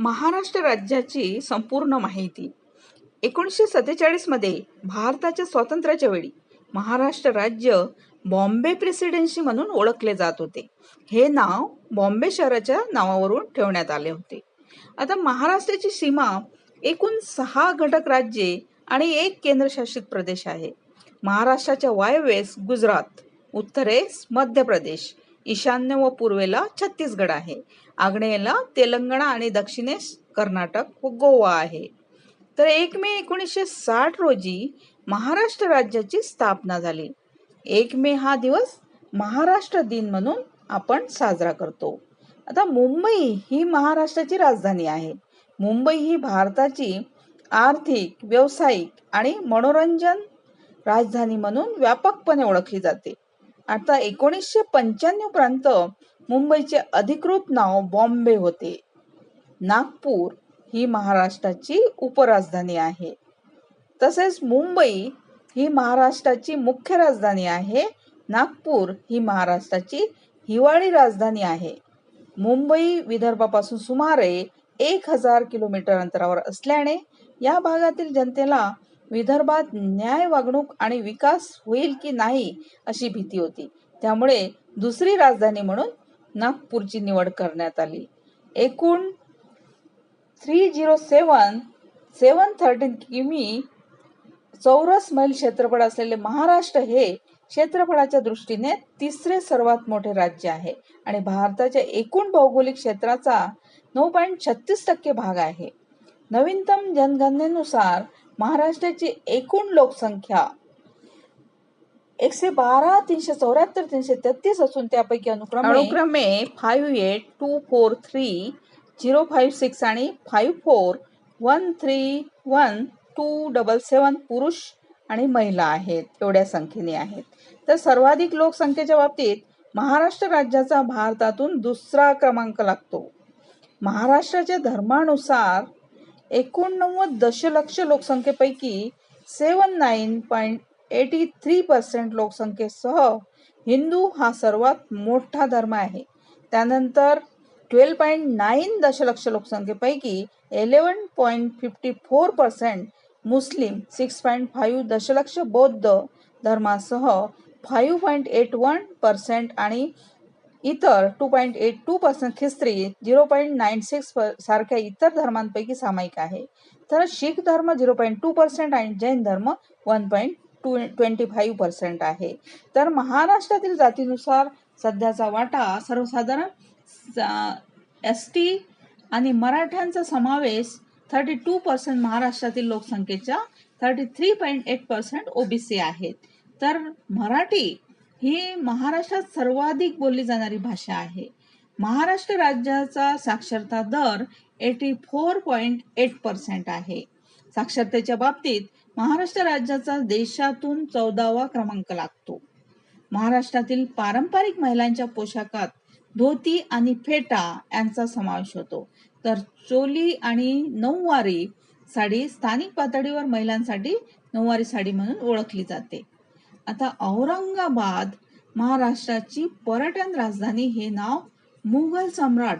महाराष्ट्र राज्याची संपूर्ण माहिती. एकोणीसशे सत्तेचाळीसमध्ये भारताच्या स्वातंत्र्याच्या वेळी महाराष्ट्र राज्य बॉम्बे प्रेसिडेन्सी म्हणून ओळखले जात होते. हे नाव बॉम्बे शहराच्या नावावरून ठेवण्यात आले होते. आता महाराष्ट्राची सीमा एकूण सहा घटक राज्ये आणि एक केंद्रशासित प्रदेश आहे. महाराष्ट्राच्या वायव्येस गुजरात उत्तरेस मध्य प्रदेश ईशान्य व पूर्वेला छत्तीसगड आहे. आग्नेयेला तेलंगणा आणि दक्षिणेस कर्नाटक व गोवा आहे. तर एक मे एकोणीसशे साठ रोजी महाराष्ट्र राज्याची स्थापना झाली. एक मे हा दिवस महाराष्ट्र दिन म्हणून आपण साजरा करतो. आता मुंबई ही महाराष्ट्राची राजधानी आहे. मुंबई ही भारताची आर्थिक व्यावसायिक आणि मनोरंजन राजधानी म्हणून व्यापकपणे ओळखली जाते. आता एकोणीसशे पंच्याण्णव पर्यंत मुंबईचे अधिकृत नाव बॉम्बे होते. नागपूर ही महाराष्ट्राची उपराजधानी आहे. तसेच मुंबई ही महाराष्ट्राची मुख्य राजधानी आहे. नागपूर ही महाराष्ट्राची हिवाळी राजधानी आहे. मुंबई विदर्भापासून सुमारे एक हजार किलोमीटर अंतरावर असल्याने या भागातील जनतेला विदर्भात न्याय वागणूक आणि विकास होईल की नाही अशी भीती होती. त्यामुळे दुसरी राजधानी म्हणून नागपूरची निवड करण्यात आली. एकूण three zero seven seven thirteen किमी चौरस मैल क्षेत्रफळ असलेले महाराष्ट्र हे क्षेत्रफळाच्या दृष्टीने तिसरे सर्वात मोठे राज्य आहे आणि भारताच्या एकूण भौगोलिक क्षेत्राचा नऊ पॉईंट छत्तीस टक्के भाग आहे. नवीनतम जनगणनेनुसार महाराष्ट्राची एकूण लोकसंख्या एकशे बारा तीनशे चौऱ्याहत्तर तीनशे तेहतीस असून त्यापैकी अनुक्रमे अनुक्रमे five eight two four three zero five six आणि five four one three one two double seven पुरुष आणि महिला आहेत एवढ्या संख्येने आहेत. तर सर्वाधिक लोकसंख्येच्या बाबतीत महाराष्ट्र राज्याचा भारतातून दुसरा क्रमांक लागतो. महाराष्ट्राच्या धर्मानुसार एकोणनव्वद दशलक्ष लोकसंख्येपैकी seven nine point eighty three percent लोकसंख्येसह हिंदू हा सर्वात मोठा धर्म आहे. त्यानंतर ट्वेल्व पॉईंट नाईन दशलक्ष लोकसंख्येपैकी eleven point fifty four percent मुस्लिम सिक्स पॉईंट फाईव्ह दशलक्ष बौद्ध धर्मासह five point eight one percent आणि इतर two point eight two percent ख्रिस्त्री zero point nine six सारख्या इतर धर्मांपैकी सामायिक आहे. तर शीख धर्म झिरो पॉईंट टू पर्सेंट आणि जैन धर्म one point two twenty five percent आहे. तर महाराष्ट्रातील जातीनुसार सध्याचा वाटा सर्वसाधारण एस टी आणि मराठ्यांचा समावेश थर्टी टू पर्सेंट महाराष्ट्रातील लोकसंख्येच्या thirty three point eight percent OBC आहेत. तर मराठी ही महाराष्ट्रात सर्वाधिक बोलली जाणारी भाषा आहे. महाराष्ट्र राज्याचा साक्षरता दर eighty four point eight percent आहे. साक्षरतेच्या बाबतीत महाराष्ट्र राज्याचा देशातून चौदावा क्रमांक लागतो. महाराष्ट्रातील पारंपरिक महिलांच्या पोशाखात धोती आणि फेटा यांचा समावेश होतो. तर चोली आणि नऊवारी साडी स्थानिक पातळीवर महिलांसाठी नऊवारी साडी म्हणून ओळखली जाते. आता औरंगाबाद महाराष्ट्राची पर्यटन राजधानी हे नाव मुघल सम्राट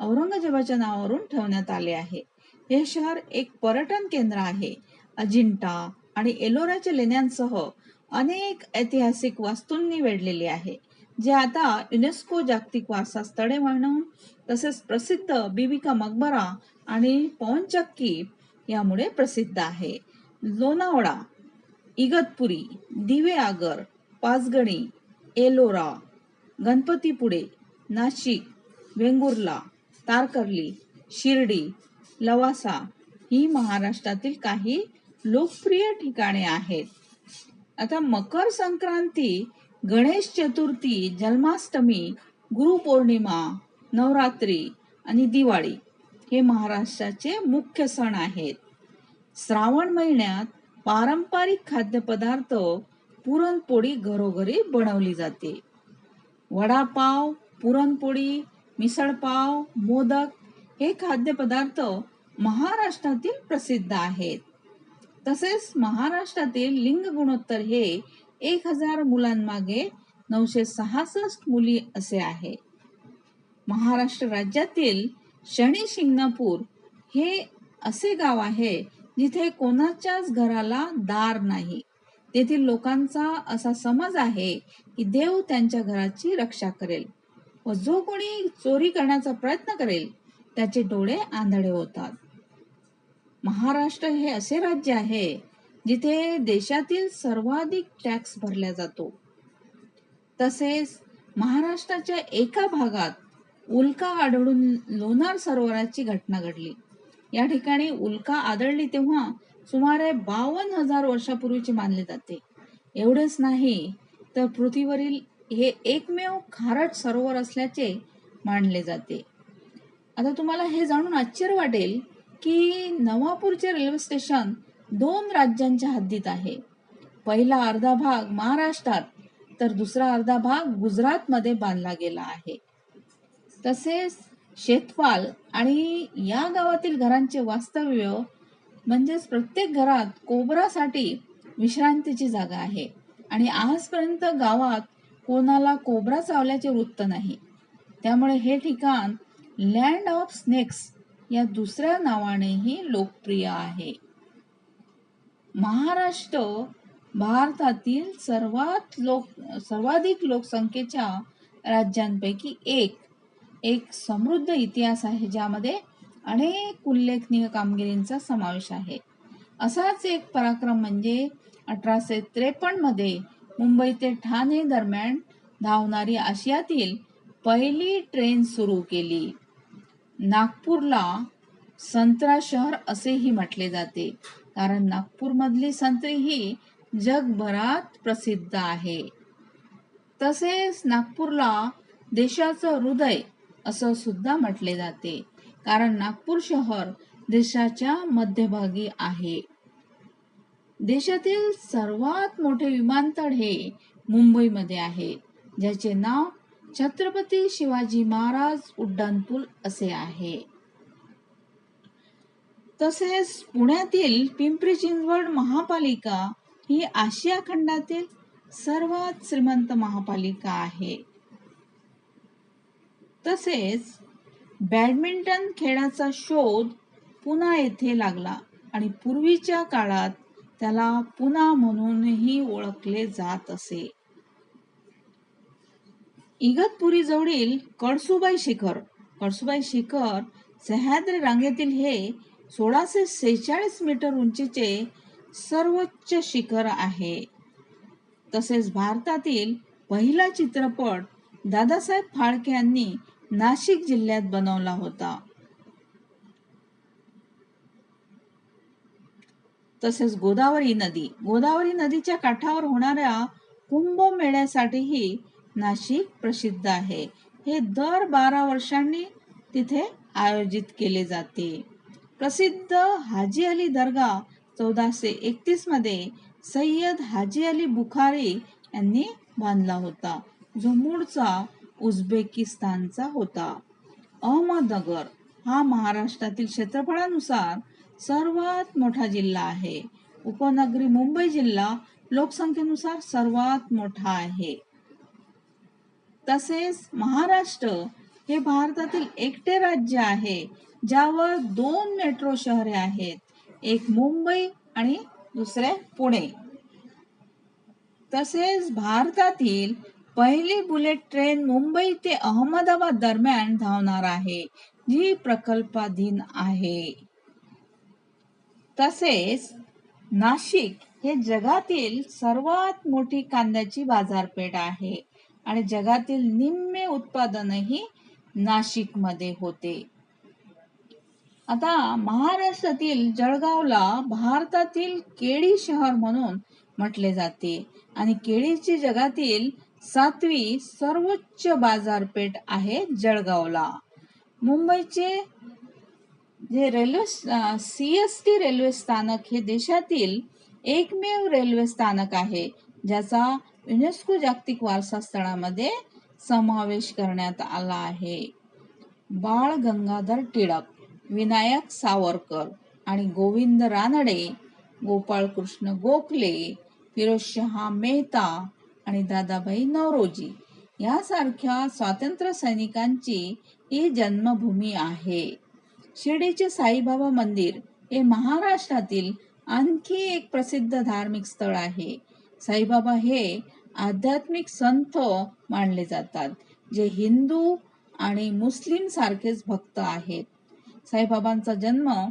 औरंगजेबाच्या नावावरून ठेवण्यात आले आहे. हे शहर एक पर्यटन केंद्र आहे. अजिंठा आणि एलोराच्या लेण्यांसह अनेक ऐतिहासिक वास्तूंनी वेढलेले आहे जे आता युनेस्को जागतिक वारसा स्थळे म्हणून तसेच प्रसिद्ध बिबिका मकबरा आणि पवनचक्की यामुळे प्रसिद्ध आहे. लोणावळा इगतपुरी दिवे आगर पाचगणी एलोरा गणपतीपुळे नाशिक वेंगुर्ला तारकर्ली शिर्डी लवासा ही महाराष्ट्रातील काही लोकप्रिय ठिकाणे आहेत. आता मकर संक्रांती गणेश चतुर्थी जन्माष्टमी गुरुपौर्णिमा नवरात्री आणि दिवाळी हे महाराष्ट्राचे मुख्य सण आहेत. श्रावण महिन्यात पारंपरिक खाद्यपदार्थ पुरणपोळी घरोघरी बनवली जाते. वडापाव पुरणपोळी मिसळपाव मोदक हे खाद्यपदार्थ महाराष्ट्रातील प्रसिद्ध आहेत. तसेच महाराष्ट्रातील लिंग गुणोत्तर हे एक हजार मुलांमागे नऊशे सहासष्ट मुली असे आहे. महाराष्ट्र राज्यातील शनी शिंगणापूर हे असे गाव आहे जिथे कोणाच्याच घराला दार नाही. तेथील लोकांचा असा समज आहे की देव त्यांच्या घराची रक्षा करेल व जो कोणी चोरी करण्याचा प्रयत्न करेल त्याचे डोळे आंधळे होतात. महाराष्ट्र हे असे राज्य आहे जिथे देशातील सर्वाधिक टॅक्स भरला जातो. तसेच महाराष्ट्राच्या एका भागात उल्का आढळून लोणार सरोवराची घटना घडली. या ठिकाणी उल्का आदळली तेव्हा सुमारे बावन्न हजार वर्षापूर्वीचे मानले जाते. एवढेच नाही तर पृथ्वीवरील हे एकमेव खारट सरोवर असल्याचे मानले जाते. आता तुम्हाला हे जाणून आश्चर्य वाटेल की नवापूरचे रेल्वे स्टेशन दोन राज्यांच्या हद्दीत आहे. पहिला अर्धा भाग महाराष्ट्रात तर दुसरा अर्धा भाग गुजरातमध्ये बांधला गेला आहे. तसेच शेतपाल आणि या गावातील घरांचे वास्तव्य म्हणजेच प्रत्येक घरात कोबरासाठी विश्रांतीची जागा आहे. आणि आजपर्यंत गावात कोणाला कोबरा चावल्याचे वृत्त नाही. त्यामुळे हे ठिकाण लँड ऑफ स्नेक्स या दुसऱ्या नावानेही लोकप्रिय आहे. महाराष्ट्र भारतातील सर्वात लोक सर्वाधिक लोकसंख्येच्या राज्यांपैकी एक एक समृद्ध इतिहास आहे ज्यामध्ये अनेक उल्लेखनीय कामगिरींचा समावेश आहे. असाच एक पराक्रम म्हणजे अठराशे त्रेपन्नमध्ये मुंबई ते ठाणे दरम्यान धावणारी आशियातील पहिली ट्रेन सुरू केली. नागपूरला संत्रा शहर असेही म्हटले जाते. कारण नागपूरमधली संत्री ही जगभरात प्रसिद्ध आहे. तसेच नागपूरला देशाचं हृदय असं सुद्धा म्हटले जाते. कारण नागपूर शहर देशाच्या मध्यभागी आहे. देशातील सर्वात मोठे विमानतळ हे मुंबईमध्ये आहे. ज्याचे नाव छत्रपती शिवाजी महाराज उड्डाणपूल असे आहे. तसेच पुण्यातील पिंपरी चिंचवड महापालिका ही आशिया खंडातील सर्वात श्रीमंत महापालिका आहे. तसेच बॅडमिंटन खेळाचा शोध पुना येथे लागला आणि पूर्वीच्या काळात त्याला पुना म्हणूनही ओळखले जात असे. इगतपुरी जवळील कळसुबाई शिखर कळसुबाई शिखर सह्याद्री रांगेतील हे सोळाशे सेहेचाळीस मीटर उंचीचे सर्वोच्च शिखर आहे. तसेच भारतातील पहिला चित्रपट दादासाहेब फाळके यांनी नाशिक जिल्ह्यात बनवला होता. तसेच गोदावरी नदी. गोदावरी नदीच्या काठावर होणाऱ्या कुंभमेळ्यासाठीही नाशिक प्रसिद्ध आहे. हे दर बारा वर्षांनी तिथे आयोजित केले जाते. प्रसिद्ध हाजी अली दर्गा चौदाशे एकतीसमध्ये सय्यद हाजी अली बुखारी यांनी बांधला होता. जो मूळचा उझबेकिस्तानचा होता. अहमदनगर हा महाराष्ट्रातील क्षेत्रफळानुसार सर्वात मोठा जिल्हा आहे. उपनगरी मुंबई जिल्हा लोकसंख्येनुसार सर्वात मोठा आहे. तसेच महाराष्ट्र हे भारतातील एकटे राज्य आहे ज्यावर दोन मेट्रो शहरे आहेत एक मुंबई आणि दुसरे पुणे. तसेच भारतातील पहिली बुलेट ट्रेन मुंबई ते अहमदाबाद दरम्यान धावणार आहे जी प्रकल्पाधीन आहे. तसेच नाशिक हे जगातील सर्वात मोठी कांद्याची बाजारपेठ आहे आणि जगातील निम्मे उत्पादनही नाशिकमध्ये होते. आता महाराष्ट्रातील जळगावला भारतातील केळी शहर म्हणून म्हटले जाते आणि केळीची जगातील सातवी सर्वोच्च बाजारपेठ आहे जळगावला. मुंबईचे जे railway C S T railway स्थानक हे देशातील एकमेव रेल्वे स्थानक आहे ज्याचा युनेस्को जागतिक वारसा स्थळामध्ये समावेश करण्यात आला आहे. बाळ गंगाधर टिळक विनायक सावरकर आणि गोविंद रानडे गोपाळकृष्ण गोखले फिरोजशहा मेहता आणि दादाबाई नवरोजी यासारख्या स्वातंत्र्य सैनिकांची ही जन्मभूमी आहे. शिर्डीचे साईबाबा मंदिर हे महाराष्ट्रातील आणखी एक प्रसिद्ध धार्मिक स्थळ आहे. साईबाबा हे आध्यात्मिक संत मानले जातात जे हिंदू आणि मुस्लिम सारखेच भक्त आहेत. साईबाबांचा जन्म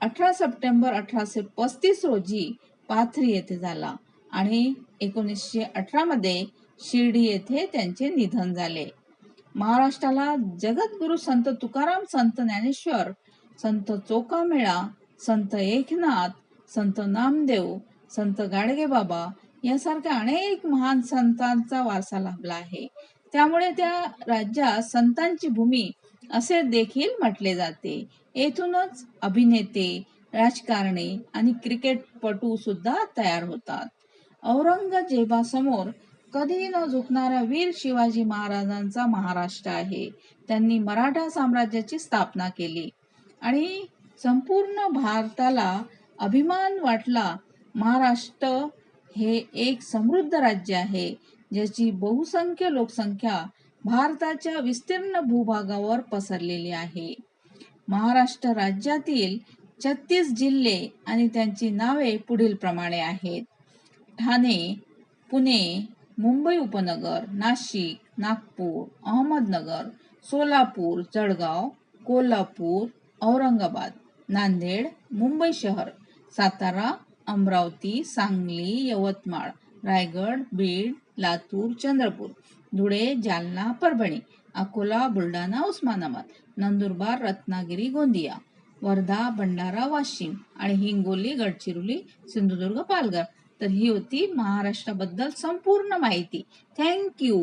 अठरा सप्टेंबर अठराशे पस्तीस रोजी पाथरी येथे झाला. आणि एकोणीसशे अठरामध्ये शिर्डी येथे त्यांचे निधन झाले. महाराष्ट्राला जगद्गुरु संत तुकाराम संत ज्ञानेश्वर संत चोकामेळा संत एकनाथ संत नामदेव संत गाडगेबाबा यासारख्या अनेक महान संतांचा वारसा लाभला आहे. त्यामुळे त्या राज्यात संतांची भूमी असे देखील म्हटले जाते. येथूनच अभिनेते राजकारणी आणि क्रिकेटपटू सुद्धा तयार होतात. औरंगजेबासमोर कधी न झुकणारा वीर शिवाजी महाराजांचा महाराष्ट्र आहे. त्यांनी मराठा साम्राज्याची स्थापना केली. आणि संपूर्ण भारताला अभिमान वाटला महाराष्ट्र हे एक समृद्ध राज्य आहे ज्याची बहुसंख्य लोकसंख्या भारताच्या विस्तीर्ण भूभागावर पसरलेली आहे. महाराष्ट्र राज्यातील छत्तीस जिल्हे आणि त्यांची नावे पुढील प्रमाणे आहेत. ठाणे पुणे मुंबई उपनगर नाशिक नागपूर अहमदनगर सोलापूर जळगाव कोल्हापूर औरंगाबाद नांदेड मुंबई शहर सातारा अमरावती सांगली यवतमाळ रायगड बीड लातूर चंद्रपूर धुळे जालना परभणी अकोला बुलढाणा उस्मानाबाद नंदुरबार रत्नागिरी गोंदिया वर्धा भंडारा वाशिम आणि हिंगोली गडचिरोली सिंधुदुर्ग पालघर. तर ही होती महाराष्ट्राबद्दल संपूर्ण माहिती. थँक्यू